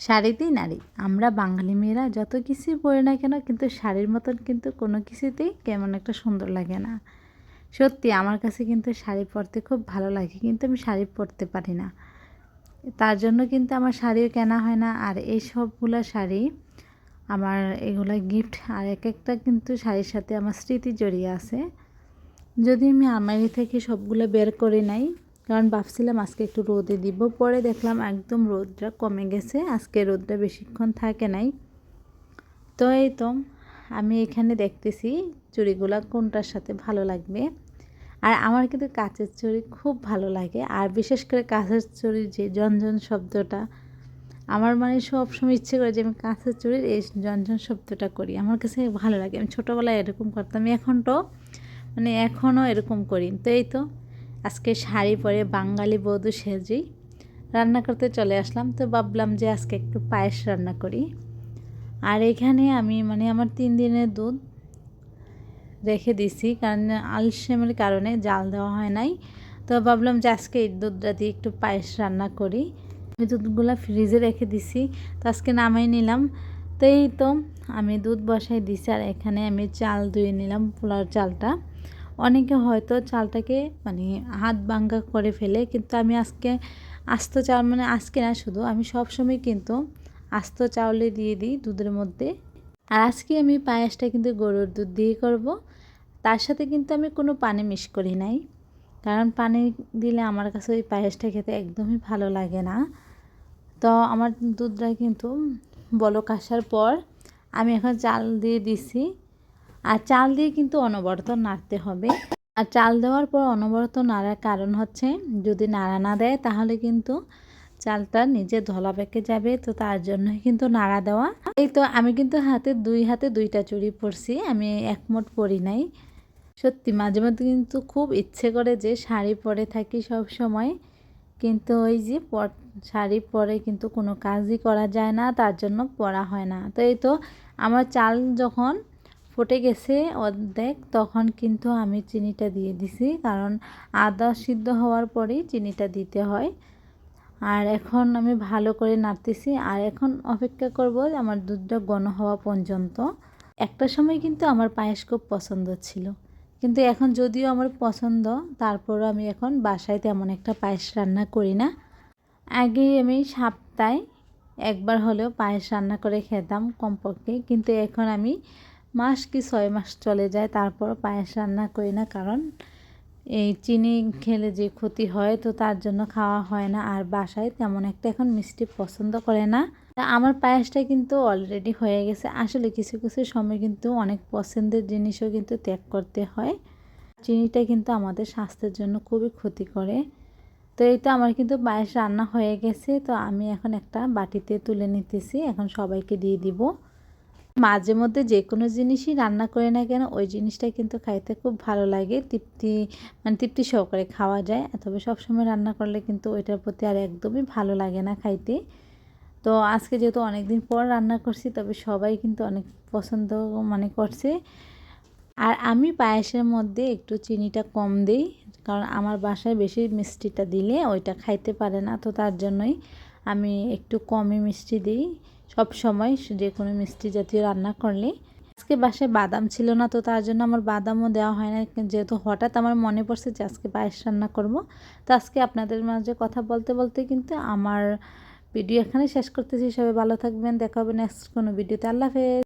শাড়িতেই নারী। আমরা বাঙালি মেয়েরা যত কিছুই পরি না কেন কিন্তু শাড়ির মতন কিন্তু কোনো কিছুতেই কেমন একটা সুন্দর লাগে না। সত্যি আমার কাছে কিন্তু শাড়ি পরতে খুব ভালো লাগে কিন্তু আমি শাড়ি পরতে পারি না। তার জন্য কিন্তু আমার শাড়িও কেনা হয় না আর এই সবগুলো শাড়ি আমার এগুলো গিফট আর এক একটা কিন্তু শাড়ির সাথে আমার স্মৃতি জড়িয়ে আছে। যদি আমি আলমারি থেকে সবগুলো বের করে নাই কারণ ভাবছিলাম আজকে একটু রোদে দিব। পরে দেখলাম একদম রোদটা কমে গেছে। আজকে রোদটা বেশিক্ষণ থাকে নাই। তো এই তো, আমি এখানে দেখতেছি চুড়িগুলো কোনটার সাথে ভালো লাগবে। আর আমার কিন্তু কাচের চুড়ি খুব ভালো লাগে। আর বিশেষ করে কাঁচের চুড়ির যে জনজন শব্দটা, আমার মানে সবসময় ইচ্ছে করে যে আমি কাঁচের চুড়ির এই জনজন শব্দটা করি। আমার কাছে ভালো লাগে। আমি ছোটোবেলায় এরকম করতাম এখন তো মানে এখনও এরকম করি। তো এই তো আজকে শাড়ি পরে বাঙালি বধূ সেজেই রান্না করতে চলে আসলাম। তো ভাবলাম যে আজকে একটু পায়েস রান্না করি। আর এখানে আমি মানে আমার তিন দিনের দুধ রেখে দিছি, কারণ আলসেমের কারণে জাল দেওয়া হয় নাই। তো ভাবলাম যে আজকে এই দুধটা দিয়ে একটু পায়েস রান্না করি। আমি দুধগুলো ফ্রিজে রেখে দিছি, তো আজকে নামাই নিলাম। তো এই তো আমি দুধ বসাই দিছি, আর এখানে আমি চাল ধুয়ে নিলাম পোলার চালটা। অনেকে হয়তো চালটাকে মানে হাত ভাঙ্গা করে ফেলে, কিন্তু আমি আজকে আস্ত চাল মানে আজকে না শুধু, আমি সব সময় কিন্তু আস্ত চাউলে দিয়ে দিই দুধের মধ্যে। আর আজকে আমি পায়েসটা কিন্তু গরুর দুধ দিয়ে করব। তার সাথে কিন্তু আমি কোনো পানি মিশ করি নাই, কারণ পানি দিলে আমার কাছে ওই পায়েসটা খেতে একদমই ভালো লাগে না। তো আমার দুধটা কিন্তু বলক আসার পর আমি এখন চাল দিয়ে দিছি। আর চাল দিয়ে কিন্তু অনবরত নাড়তে হবে। আর চাল দেওয়ার পর অনবরত নাড়ার কারণ হচ্ছে, যদি নাড়া না দেয় তাহলে কিন্তু চালটা নিজে ধলা পেকে যাবে। তো তার জন্যই কিন্তু নাড়া দেওয়া। এই তো আমি কিন্তু হাতে দুই হাতে দুইটা চুড়ি পরছি, আমি একমোট পরি নাই। সত্যি মাঝে মধ্যে কিন্তু খুব ইচ্ছে করে যে শাড়ি পরে থাকি সব সময়, কিন্তু ওই যে শাড়ি পরে কিন্তু কোনো কাজই করা যায় না, তার জন্য পরা হয় না। তো এই তো আমার চাল যখন ফুটে গেছে অর্ধেক, তখন কিন্তু আমি চিনিটা দিয়ে দিছি। কারণ আদা সিদ্ধ হওয়ার পরেই চিনিটা দিতে হয়। আর এখন আমি ভালো করে নাড়তেছি। আর এখন অপেক্ষা করব আমার দুধটা ঘন হওয়া পর্যন্ত। একটা সময় কিন্তু আমার পায়েস খুব পছন্দ ছিল। কিন্তু এখন যদিও আমার পছন্দ, তারপরও আমি এখন বাসায় তেমন একটা পায়েস রান্না করি না। আগে আমি সপ্তাহে একবার হলেও পায়েস রান্না করে খেতাম কমপক্ষে। কিন্তু এখন আমি মাস কি ছয় মাস চলে যায় তারপর পায়েস রান্না করি না। কারণ এই চিনি খেলে যে ক্ষতি হয়, তো তার জন্য খাওয়া হয় না। আর বাসায় তেমন একটা এখন মিষ্টি পছন্দ করে না। আমার পায়েসটা কিন্তু অলরেডি হয়ে গেছে। আসলে কিছু কিছু সময় কিন্তু অনেক পছন্দের জিনিসও কিন্তু ত্যাগ করতে হয়। চিনিটা কিন্তু আমাদের স্বাস্থ্যের জন্য খুবই ক্ষতি করে তো এই তো আমার কিন্তু পায়েস রান্না হয়ে গেছে। তো আমি এখন একটা বাটিতে তুলে নিতেছি। এখন সবাইকে দিয়ে দিব। মাঝে মধ্যে যে কোনো জিনিসই রান্না করে না কেন, ওই জিনিসটা কিন্তু খাইতে খুব ভালো লাগে, তৃপ্তি মানে তৃপ্তি সহকারে খাওয়া যায়। তবে সবসময় রান্না করলে কিন্তু ওইটার প্রতি আর একদমই ভালো লাগে না খাইতে। তো আজকে যেহেতু অনেক দিন পর রান্না করছি, তবে সবাই কিন্তু অনেক পছন্দ মানে করছে। আর আমি পায়েসের মধ্যে একটু চিনিটা কম দিই, কারণ আমার বাসায় বেশি মিষ্টিটা দিলে ওইটা খাইতে পারে না, তো তার জন্যই আমি একটু কমই মিষ্টি দিই। সব সময় যে কোনো মিষ্টি জাতীয় রান্না করলে। আজকে বাসায় বাদাম ছিল না তো তার জন্য আমার বাদামও দেওয়া হয় না। যেহেতু হঠাৎ আমার মনে পড়ছে যে আজকে পায়েস রান্না করব। তো আজকে আপনাদের মাঝে কথা বলতে বলতে কিন্তু আমার ভিডিও এখানে শেষ করতেছি। সবাই ভালো থাকবেন। দেখা হবে নেক্সট কোনো ভিডিওতে। আল্লাহ হাফেজ।